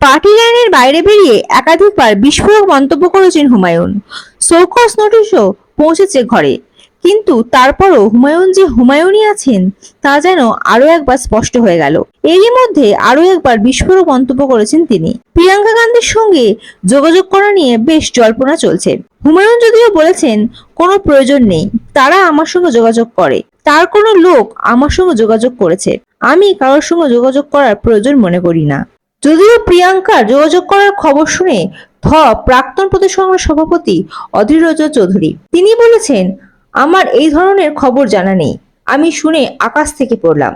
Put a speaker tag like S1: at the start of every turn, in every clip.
S1: Party লাইনের বাইরে বেরিয়ে একাধিকবার বিস্ফোরক মন্তব্য করেছেন হুমায়ুন। শোকস নোটিশও পৌঁছেছে ঘরে। কিন্তু তারপরও হুমায়ুন যে হুমায়ুনই আছেন, তা যেন আরও একবার স্পষ্ট হয়ে গেল। এরই মধ্যে আরও একবার বিস্ফোরক মন্তব্য করেছেন তিনি। প্রিয়াঙ্কা গান্ধীর সঙ্গে যোগাযোগ করা নিয়ে বেশ জল্পনা চলছে। হুমায়ুন যদিও বলেছেন, কোনো প্রয়োজন নেই, তারা আমার সঙ্গে যোগাযোগ করে। তার কোনো লোক আমার সঙ্গে যোগাযোগ করেছে। আমি কারোর সঙ্গে যোগাযোগ করার প্রয়োজন মনে করি না। যদিও প্রিয়াঙ্কার যোগাযোগ করার খবর শুনে ধ প্রাক্তন প্রদেশ কংগ্রেস সভাপতি অধীর চৌধুরী। তিনি বলেছেন, আমার এই ধরনের খবর জানা নেই। আমি শুনে আকাশ থেকে পড়লাম।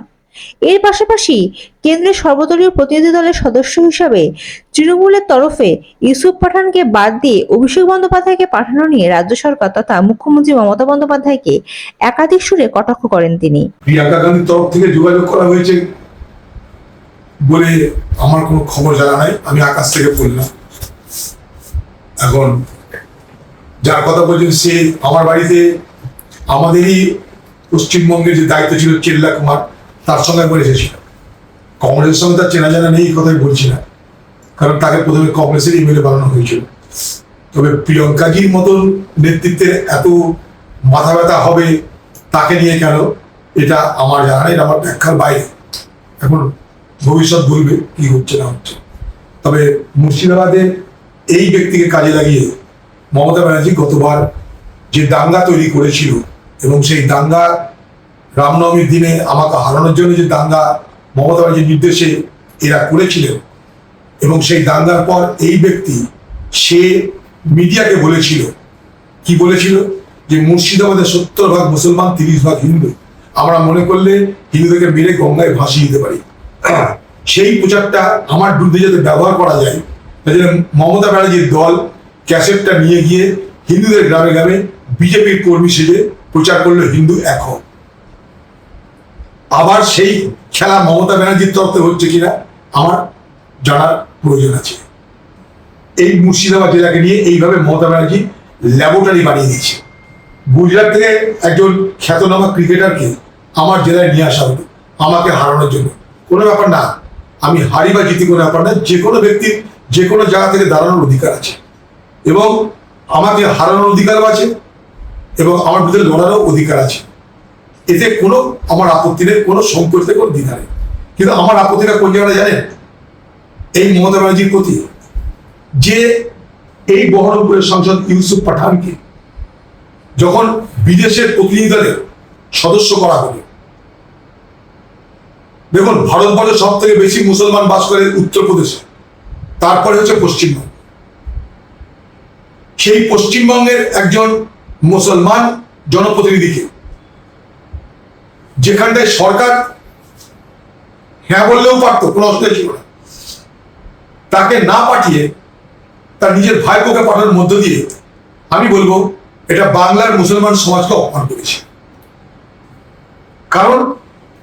S1: এর পাশাপাশি কেন্দ্রের সর্বদলীয় প্রতিনিধি দলের সদস্য হিসাবে তৃণমূলের তরফে ইউসুফ পাঠানকে বাদ দিয়ে অভিষেক বন্দ্যোপাধ্যায়কে পাঠানো নিয়ে রাজ্য সরকার তথা মুখ্যমন্ত্রী মমতা বন্দ্যোপাধ্যায়কে একাধিক সুরে কটাক্ষ করেন তিনি।
S2: প্রিয়াঙ্কা গান্ধীর তরফ থেকে যোগাযোগ করা হয়েছে বলে আমার কোনো খবর জানা নাই, আমি আকাশ থেকে পড়লাম। এখন যার কথা বলছেন সে আমার বাড়িতে, আমাদেরই পশ্চিমবঙ্গের যে দায়িত্ব ছিল চেল্লা কুমার, তার সঙ্গে একবার এসেছিল। কংগ্রেসের সঙ্গে তার চেনা জানা নেই, এই কথাই বলছি না। কারণ তাকে প্রথমে কংগ্রেসের ইমেলে বানানো হয়েছিল। তবে প্রিয়ঙ্কাজির মতন নেতৃত্বের এত মাথা ব্যথা হবে তাকে নিয়ে কেন? এটা আমার জানা নেই আমার ব্যাখ্যার বাইরে। এখন ভবিষ্যৎ বলবে কি হচ্ছে না হচ্ছে। তবে মুর্শিদাবাদে এই ব্যক্তিকে কাজে লাগিয়ে মমতা ব্যানার্জি গতবার যে দাঙ্গা তৈরি করেছিল এবং সেই দাঙ্গা রামনবমীর দিনে আমাকে হারানোর জন্য যে দাঙ্গা মমতা ব্যানার্জির নির্দেশে এরা করেছিলেন এবং সেই দাঙ্গার পর এই ব্যক্তি, সে মিডিয়াকে বলেছিল। কি বলেছিল? যে মুর্শিদাবাদে সত্তর ভাগ মুসলমান, তিরিশ ভাগ হিন্দু। আমরা মনে করলে হিন্দুদেরকে মেরে গঙ্গায় ভাসিয়ে দিতে পারি। সেই প্রচারটা আমার বিরুদ্ধে যাতে ব্যবহার করা যায় মমতা ব্যানার্জির দল ক্যাসেটটা নিয়ে গিয়ে হিন্দুদের গ্রামে গ্রামে বিজেপির কর্মী সেজে প্রচার করল হিন্দু এক আবার সেই খেলা মমতা ব্যানার্জির তরফে হচ্ছে কিনা, আমার জানার প্রয়োজন আছে। এই মুর্শিদাবাদ জেলাকে নিয়ে এইভাবে মমতা ব্যানার্জি ল্যাবরেটরি বানিয়ে দিয়েছে। গুজরাট থেকে একজন খ্যাতনামা ক্রিকেটারকে আমার জেলায় নিয়ে আসা হলো, আমাকে হারানোর জন্য। কোনো ব্যাপার না। আমি হারি বা জিতি কোনো ব্যাপার না, যে কোনো ব্যক্তির যে কোনো জায়গা থেকে দাঁড়ানোর অধিকার আছে। এবং আমাকে হারানোর অধিকারও আছে এবং আমার ভিতরে লড়ারও অধিকার আছে। এতে কোনো আমার আপত্তি নেই, কোনো সংকোচে কোনো দ্বিধা নেই। কিন্তু আমার আপত্তিটা কোন জায়গাটা জানেন? এই মমতা ব্যানার্জির প্রতি। যে এই বহরমপুরের সাংসদ ইউসুফ পাঠানকে যখন বিদেশের প্রতিনিধি দলের সদস্য করা হলো দেখুন, ভারতবর্ষে সব থেকে বেশি মুসলমান বাস করে উত্তরপ্রদেশে। তারপরে হচ্ছে পশ্চিমবঙ্গ। সেই পশ্চিমবঙ্গের একজন মুসলমান জনপ্রতিনিধিকে যেখানটায় সরকার হ্যাঁ বললেও পারতো, কোনো অসুবিধা ছিল না। তাকে না পাঠিয়ে তার নিজের ভাইপোকে পাঠানোর মধ্য দিয়ে আমি বলব, এটা বাংলার মুসলমান সমাজকে অপমান করেছে। কারণ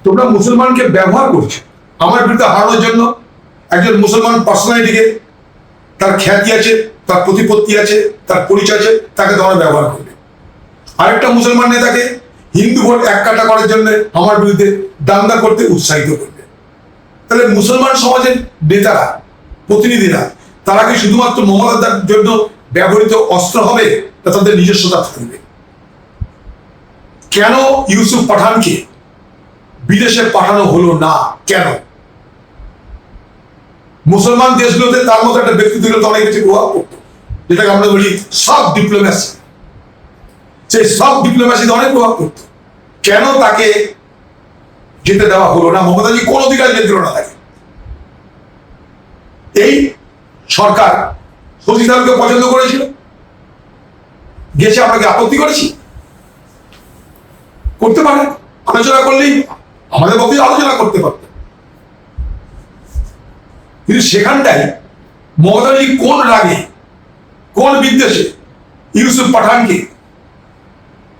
S2: তোমরা মুসলমানকে ব্যবহার করছ। আমার বিরুদ্ধে হারানোর জন্য একজন মুসলমান পার্সোনালিটিকে তার খ্যাতি আছে, তার প্রতিপত্তি আছে, তার পরিচয় আছে, তাকে তোমরা ব্যবহার করবে। আরেকটা মুসলমান নেতাকে হিন্দু ভোট এক কাটা করার জন্য আমার বিরুদ্ধে দাঙ্গা করতে উৎসাহিত করবে। তাহলে মুসলমান সমাজের নেতারা, প্রতিনিধিরা, তারা কি শুধুমাত্র মমতার জন্য ব্যবহৃত অস্ত্র হবে, না তাদের নিজস্বতা থাকবে? কেন ইউসুফ পাঠানকে বিদেশে পাঠানো হলো না, কেন? মুসলমান দেশগুলোতে তার মতো একটা ব্যক্তিত্ব তো অনেক বেশি প্রভাব পড়তো যেটাকে আমরা বলি সব ডিপ্লোম্যাসি সেই সব ডিপ্লোম্যাসিতে অনেক প্রভাব পড়তো কেন তাকে যেতে দেওয়া হলো না? মমতাজি কোন অধিকার যেতে দিল না তাকে। এই সরকার শশী থারুরকে পছন্দ করেছিল? গেছে আমরা কি আপত্তি করেছি? করতে পারে, আলোচনা করলেই আমাদের পক্ষে আলোচনা করতে পারত কিন্তু সেখানটাই মমতাজি কোন রাগে, কোন বিদ্বেষে ইউসুফ পাঠানকে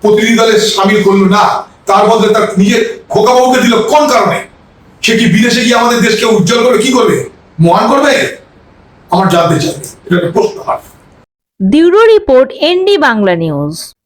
S2: প্রতিনিধি দলে সামিল করল না, তার বদলে তার নিজের খোকাবাবুকে দিল, কোন কারণে? সে কি বিদেশে গিয়ে আমাদের দেশকে উজ্জ্বল করে কি করবে? মহান করবে? আমার জানতে চাই এটা প্রশ্ন হয়।
S1: Bureau report ND Bangla news.